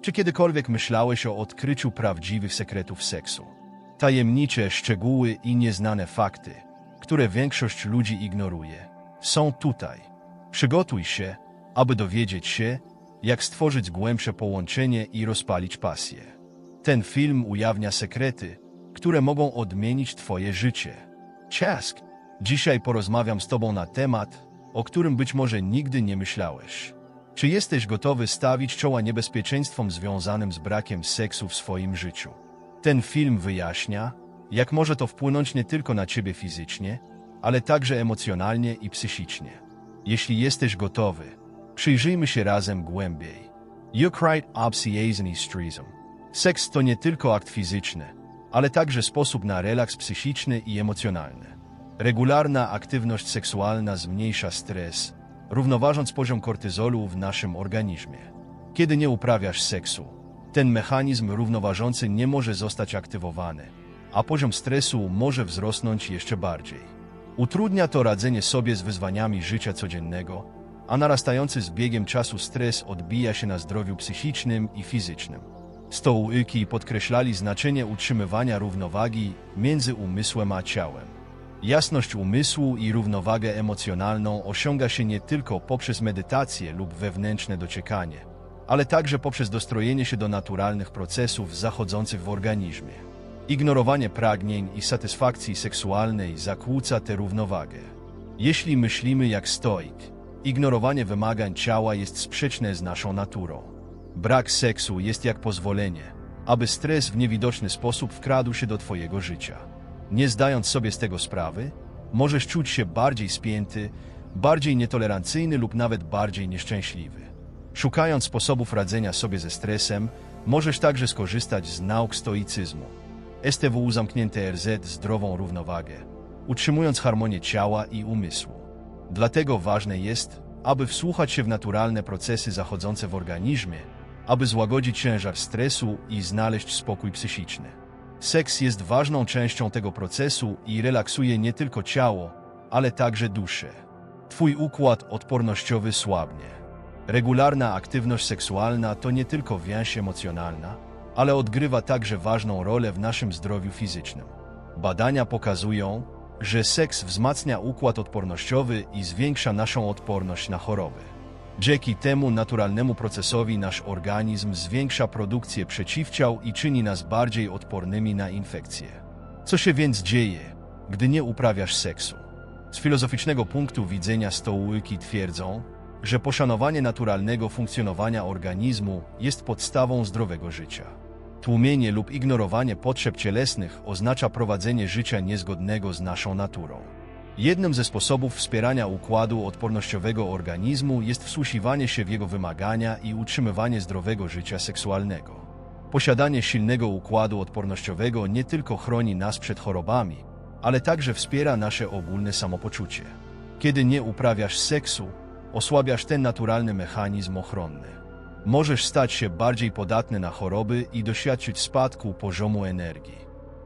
Czy kiedykolwiek myślałeś o odkryciu prawdziwych sekretów seksu? Tajemnicze szczegóły i nieznane fakty, które większość ludzi ignoruje, są tutaj. Przygotuj się, aby dowiedzieć się, jak stworzyć głębsze połączenie i rozpalić pasję. Ten film ujawnia sekrety, które mogą odmienić Twoje życie. Ciask! Dzisiaj porozmawiam z Tobą na temat, o którym być może nigdy nie myślałeś. Czy jesteś gotowy stawić czoła niebezpieczeństwom związanym z brakiem seksu w swoim życiu? Ten film wyjaśnia, jak może to wpłynąć nie tylko na Ciebie fizycznie, ale także emocjonalnie i psychicznie. Jeśli jesteś gotowy, przyjrzyjmy się razem głębiej. Eucrite obsessionistrizm. Seks to nie tylko akt fizyczny, ale także sposób na relaks psychiczny i emocjonalny. Regularna aktywność seksualna zmniejsza stres, równoważąc poziom kortyzolu w naszym organizmie. Kiedy nie uprawiasz seksu, ten mechanizm równoważący nie może zostać aktywowany, a poziom stresu może wzrosnąć jeszcze bardziej. Utrudnia to radzenie sobie z wyzwaniami życia codziennego, a narastający z biegiem czasu stres odbija się na zdrowiu psychicznym i fizycznym. Stołki podkreślali znaczenie utrzymywania równowagi między umysłem a ciałem. Jasność umysłu i równowagę emocjonalną osiąga się nie tylko poprzez medytację lub wewnętrzne dociekanie, ale także poprzez dostrojenie się do naturalnych procesów zachodzących w organizmie. Ignorowanie pragnień i satysfakcji seksualnej zakłóca tę równowagę. Jeśli myślimy jak stoik, ignorowanie wymagań ciała jest sprzeczne z naszą naturą. Brak seksu jest jak pozwolenie, aby stres w niewidoczny sposób wkradł się do Twojego życia. Nie zdając sobie z tego sprawy, możesz czuć się bardziej spięty, bardziej nietolerancyjny lub nawet bardziej nieszczęśliwy. Szukając sposobów radzenia sobie ze stresem, możesz także skorzystać z nauk stoicyzmu. STW zamknięte RZ zdrową równowagę, utrzymując harmonię ciała i umysłu. Dlatego ważne jest, aby wsłuchać się w naturalne procesy zachodzące w organizmie, aby złagodzić ciężar stresu i znaleźć spokój psychiczny. Seks jest ważną częścią tego procesu i relaksuje nie tylko ciało, ale także duszę. Twój układ odpornościowy słabnie. Regularna aktywność seksualna to nie tylko więź emocjonalna, ale odgrywa także ważną rolę w naszym zdrowiu fizycznym. Badania pokazują, że seks wzmacnia układ odpornościowy i zwiększa naszą odporność na choroby. Dzięki temu naturalnemu procesowi nasz organizm zwiększa produkcję przeciwciał i czyni nas bardziej odpornymi na infekcje. Co się więc dzieje, gdy nie uprawiasz seksu? Z filozoficznego punktu widzenia stołki twierdzą, że poszanowanie naturalnego funkcjonowania organizmu jest podstawą zdrowego życia. Tłumienie lub ignorowanie potrzeb cielesnych oznacza prowadzenie życia niezgodnego z naszą naturą. Jednym ze sposobów wspierania układu odpornościowego organizmu jest wsłuchiwanie się w jego wymagania i utrzymywanie zdrowego życia seksualnego. Posiadanie silnego układu odpornościowego nie tylko chroni nas przed chorobami, ale także wspiera nasze ogólne samopoczucie. Kiedy nie uprawiasz seksu, osłabiasz ten naturalny mechanizm ochronny. Możesz stać się bardziej podatny na choroby i doświadczyć spadku poziomu energii.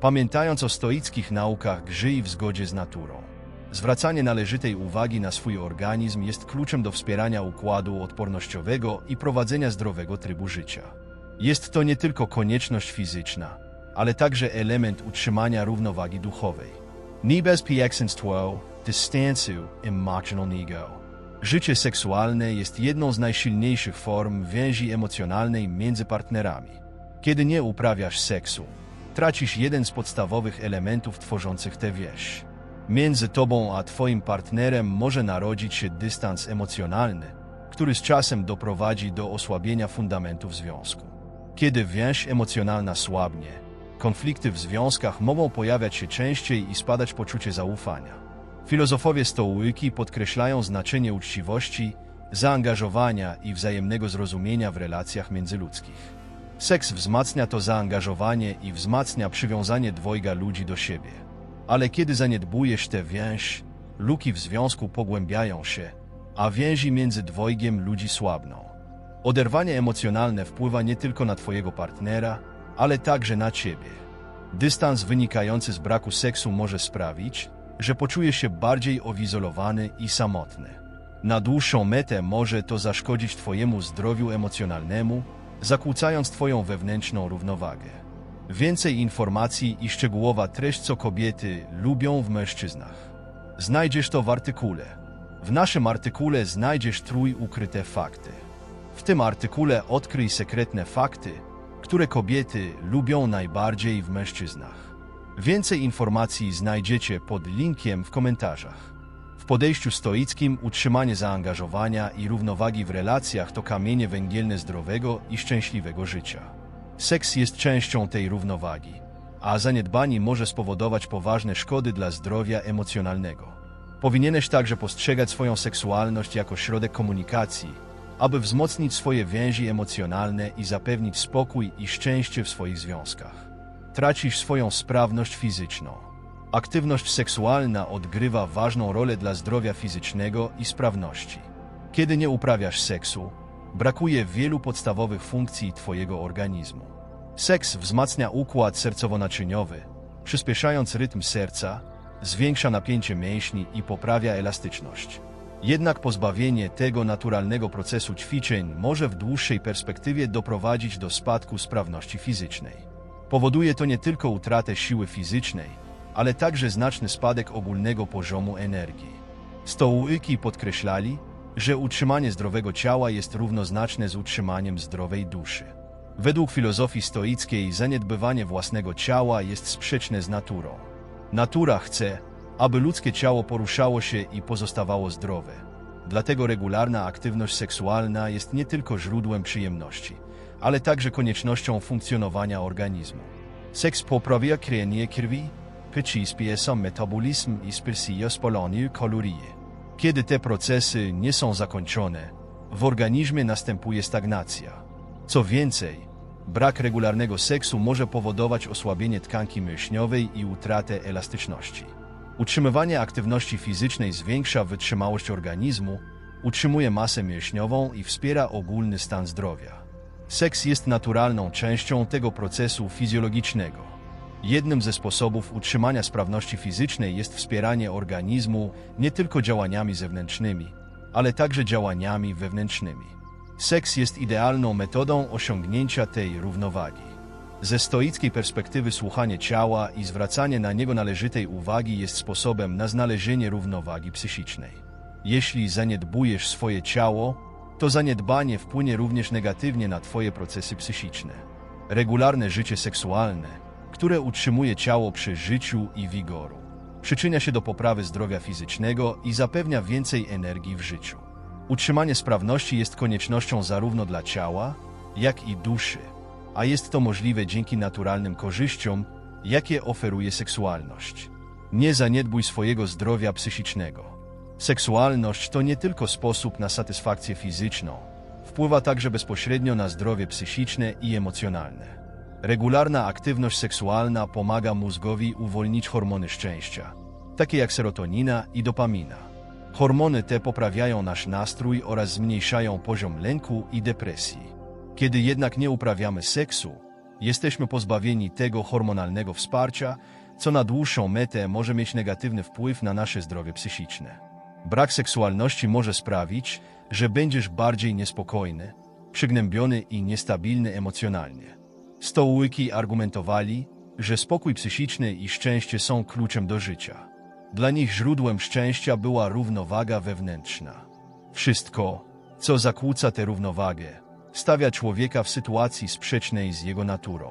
Pamiętając o stoickich naukach, żyj w zgodzie z naturą. Zwracanie należytej uwagi na swój organizm jest kluczem do wspierania układu odpornościowego i prowadzenia zdrowego trybu życia. Jest to nie tylko konieczność fizyczna, ale także element utrzymania równowagi duchowej. Niebezpieczeństwo dystansu emocjonalnego. Życie seksualne jest jedną z najsilniejszych form więzi emocjonalnej między partnerami. Kiedy nie uprawiasz seksu, tracisz jeden z podstawowych elementów tworzących tę więź. Między tobą a twoim partnerem może narodzić się dystans emocjonalny, który z czasem doprowadzi do osłabienia fundamentów związku. Kiedy więź emocjonalna słabnie, konflikty w związkach mogą pojawiać się częściej i spadać poczucie zaufania. Filozofowie stołyki podkreślają znaczenie uczciwości, zaangażowania i wzajemnego zrozumienia w relacjach międzyludzkich. Seks wzmacnia to zaangażowanie i wzmacnia przywiązanie dwojga ludzi do siebie. Ale kiedy zaniedbujesz tę więź, luki w związku pogłębiają się, a więzi między dwojgiem ludzi słabną. Oderwanie emocjonalne wpływa nie tylko na twojego partnera, ale także na ciebie. Dystans wynikający z braku seksu może sprawić, że poczuje się bardziej owizolowany i samotny. Na dłuższą metę może to zaszkodzić Twojemu zdrowiu emocjonalnemu, zakłócając Twoją wewnętrzną równowagę. Więcej informacji i szczegółowa treść, co kobiety lubią w mężczyznach. Znajdziesz to w artykule. W naszym artykule znajdziesz trój ukryte fakty. W tym artykule odkryj sekretne fakty, które kobiety lubią najbardziej w mężczyznach. Więcej informacji znajdziecie pod linkiem w komentarzach. W podejściu stoickim utrzymanie zaangażowania i równowagi w relacjach to kamienie węgielne zdrowego i szczęśliwego życia. Seks jest częścią tej równowagi, a zaniedbanie może spowodować poważne szkody dla zdrowia emocjonalnego. Powinieneś także postrzegać swoją seksualność jako środek komunikacji, aby wzmocnić swoje więzi emocjonalne i zapewnić spokój i szczęście w swoich związkach. Tracisz swoją sprawność fizyczną. Aktywność seksualna odgrywa ważną rolę dla zdrowia fizycznego i sprawności. Kiedy nie uprawiasz seksu, brakuje wielu podstawowych funkcji Twojego organizmu. Seks wzmacnia układ sercowo-naczyniowy, przyspieszając rytm serca, zwiększa napięcie mięśni i poprawia elastyczność. Jednak pozbawienie tego naturalnego procesu ćwiczeń może w dłuższej perspektywie doprowadzić do spadku sprawności fizycznej. Powoduje to nie tylko utratę siły fizycznej, ale także znaczny spadek ogólnego poziomu energii. Stołujki podkreślali, że utrzymanie zdrowego ciała jest równoznaczne z utrzymaniem zdrowej duszy. Według filozofii stoickiej zaniedbywanie własnego ciała jest sprzeczne z naturą. Natura chce, aby ludzkie ciało poruszało się i pozostawało zdrowe. Dlatego regularna aktywność seksualna jest nie tylko źródłem przyjemności, ale także koniecznością funkcjonowania organizmu. Seks poprawia krwienie krwi, przyspiesza metabolizm i sprysia spalanie kalorie. Kiedy te procesy nie są zakończone, w organizmie następuje stagnacja. Co więcej, brak regularnego seksu może powodować osłabienie tkanki mięśniowej i utratę elastyczności. Utrzymywanie aktywności fizycznej zwiększa wytrzymałość organizmu, utrzymuje masę mięśniową i wspiera ogólny stan zdrowia. Seks jest naturalną częścią tego procesu fizjologicznego. Jednym ze sposobów utrzymania sprawności fizycznej jest wspieranie organizmu nie tylko działaniami zewnętrznymi, ale także działaniami wewnętrznymi. Seks jest idealną metodą osiągnięcia tej równowagi. Ze stoickiej perspektywy słuchanie ciała i zwracanie na niego należytej uwagi jest sposobem na znalezienie równowagi psychicznej. Jeśli zaniedbujesz swoje ciało, to zaniedbanie wpłynie również negatywnie na Twoje procesy psychiczne. Regularne życie seksualne, które utrzymuje ciało przy życiu i wigoru. Przyczynia się do poprawy zdrowia fizycznego i zapewnia więcej energii w życiu. Utrzymanie sprawności jest koniecznością zarówno dla ciała, jak i duszy, a jest to możliwe dzięki naturalnym korzyściom, jakie oferuje seksualność. Nie zaniedbuj swojego zdrowia psychicznego. Seksualność to nie tylko sposób na satysfakcję fizyczną, wpływa także bezpośrednio na zdrowie psychiczne i emocjonalne. Regularna aktywność seksualna pomaga mózgowi uwolnić hormony szczęścia, takie jak serotonina i dopamina. Hormony te poprawiają nasz nastrój oraz zmniejszają poziom lęku i depresji. Kiedy jednak nie uprawiamy seksu, jesteśmy pozbawieni tego hormonalnego wsparcia, co na dłuższą metę może mieć negatywny wpływ na nasze zdrowie psychiczne. Brak seksualności może sprawić, że będziesz bardziej niespokojny, przygnębiony i niestabilny emocjonalnie. Stołyki argumentowali, że spokój psychiczny i szczęście są kluczem do życia. Dla nich źródłem szczęścia była równowaga wewnętrzna. Wszystko, co zakłóca tę równowagę, stawia człowieka w sytuacji sprzecznej z jego naturą.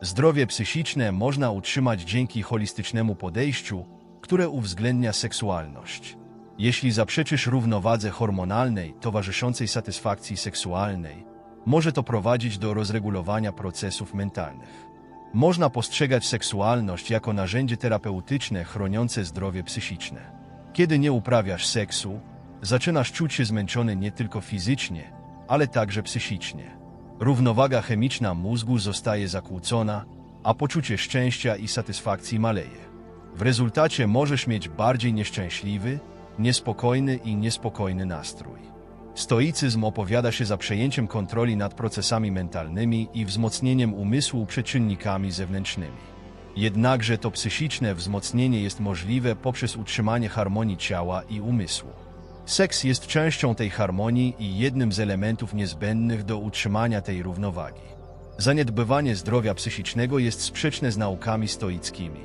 Zdrowie psychiczne można utrzymać dzięki holistycznemu podejściu, które uwzględnia seksualność. Jeśli zaprzeczysz równowadze hormonalnej towarzyszącej satysfakcji seksualnej, może to prowadzić do rozregulowania procesów mentalnych. Można postrzegać seksualność jako narzędzie terapeutyczne chroniące zdrowie psychiczne. Kiedy nie uprawiasz seksu, zaczynasz czuć się zmęczony nie tylko fizycznie, ale także psychicznie. Równowaga chemiczna mózgu zostaje zakłócona, a poczucie szczęścia i satysfakcji maleje. W rezultacie możesz mieć bardziej nieszczęśliwy, niespokojny i niespokojny nastrój. Stoicyzm opowiada się za przejęciem kontroli nad procesami mentalnymi i wzmocnieniem umysłu przed czynnikami zewnętrznymi. Jednakże to psychiczne wzmocnienie jest możliwe poprzez utrzymanie harmonii ciała i umysłu. Seks jest częścią tej harmonii i jednym z elementów niezbędnych do utrzymania tej równowagi. Zaniedbywanie zdrowia psychicznego jest sprzeczne z naukami stoickimi,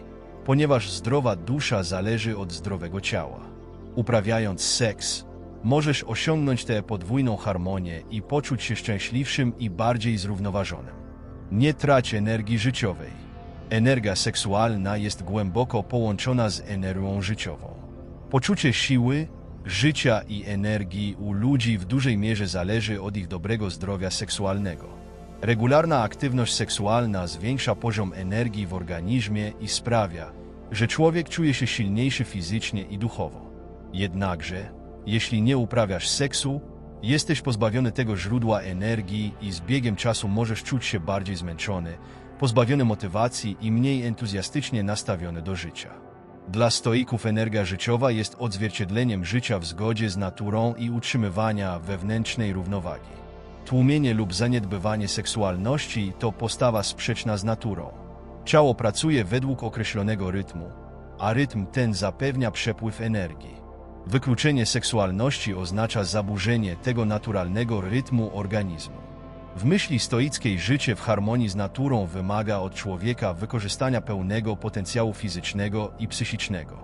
ponieważ zdrowa dusza zależy od zdrowego ciała. Uprawiając seks, możesz osiągnąć tę podwójną harmonię i poczuć się szczęśliwszym i bardziej zrównoważonym. Nie trać energii życiowej. Energia seksualna jest głęboko połączona z energią życiową. Poczucie siły, życia i energii u ludzi w dużej mierze zależy od ich dobrego zdrowia seksualnego. Regularna aktywność seksualna zwiększa poziom energii w organizmie i sprawia, że człowiek czuje się silniejszy fizycznie i duchowo. Jednakże, jeśli nie uprawiasz seksu, jesteś pozbawiony tego źródła energii i z biegiem czasu możesz czuć się bardziej zmęczony, pozbawiony motywacji i mniej entuzjastycznie nastawiony do życia. Dla stoików energia życiowa jest odzwierciedleniem życia w zgodzie z naturą i utrzymywania wewnętrznej równowagi. Tłumienie lub zaniedbywanie seksualności to postawa sprzeczna z naturą. Ciało pracuje według określonego rytmu, a rytm ten zapewnia przepływ energii. Wykluczenie seksualności oznacza zaburzenie tego naturalnego rytmu organizmu. W myśli stoickiej życie w harmonii z naturą wymaga od człowieka wykorzystania pełnego potencjału fizycznego i psychicznego.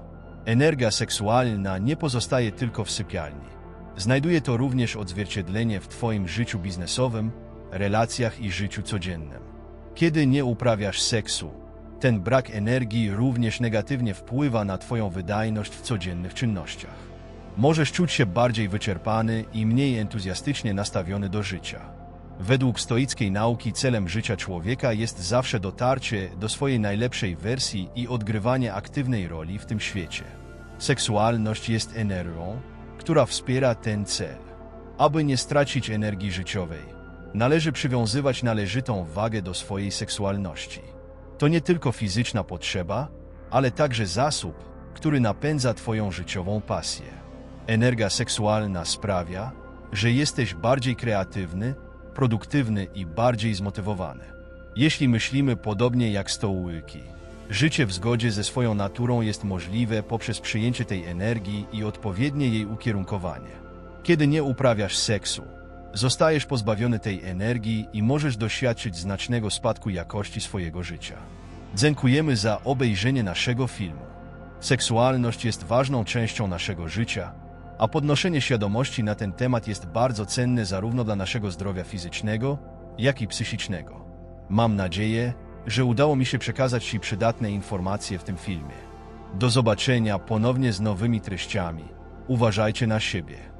Energia seksualna nie pozostaje tylko w sypialni. Znajduje to również odzwierciedlenie w Twoim życiu biznesowym, relacjach i życiu codziennym. Kiedy nie uprawiasz seksu, ten brak energii również negatywnie wpływa na Twoją wydajność w codziennych czynnościach. Możesz czuć się bardziej wyczerpany i mniej entuzjastycznie nastawiony do życia. Według stoickiej nauki celem życia człowieka jest zawsze dotarcie do swojej najlepszej wersji i odgrywanie aktywnej roli w tym świecie. Seksualność jest energią, która wspiera ten cel. Aby nie stracić energii życiowej, należy przywiązywać należytą wagę do swojej seksualności. To nie tylko fizyczna potrzeba, ale także zasób, który napędza Twoją życiową pasję. Energia seksualna sprawia, że jesteś bardziej kreatywny, produktywny i bardziej zmotywowany. Jeśli myślimy podobnie jak stołyki, życie w zgodzie ze swoją naturą jest możliwe poprzez przyjęcie tej energii i odpowiednie jej ukierunkowanie. Kiedy nie uprawiasz seksu, zostajesz pozbawiony tej energii i możesz doświadczyć znacznego spadku jakości swojego życia. Dziękujemy za obejrzenie naszego filmu. Seksualność jest ważną częścią naszego życia, a podnoszenie świadomości na ten temat jest bardzo cenne zarówno dla naszego zdrowia fizycznego, jak i psychicznego. Mam nadzieję, że udało mi się przekazać Ci przydatne informacje w tym filmie. Do zobaczenia ponownie z nowymi treściami. Uważajcie na siebie.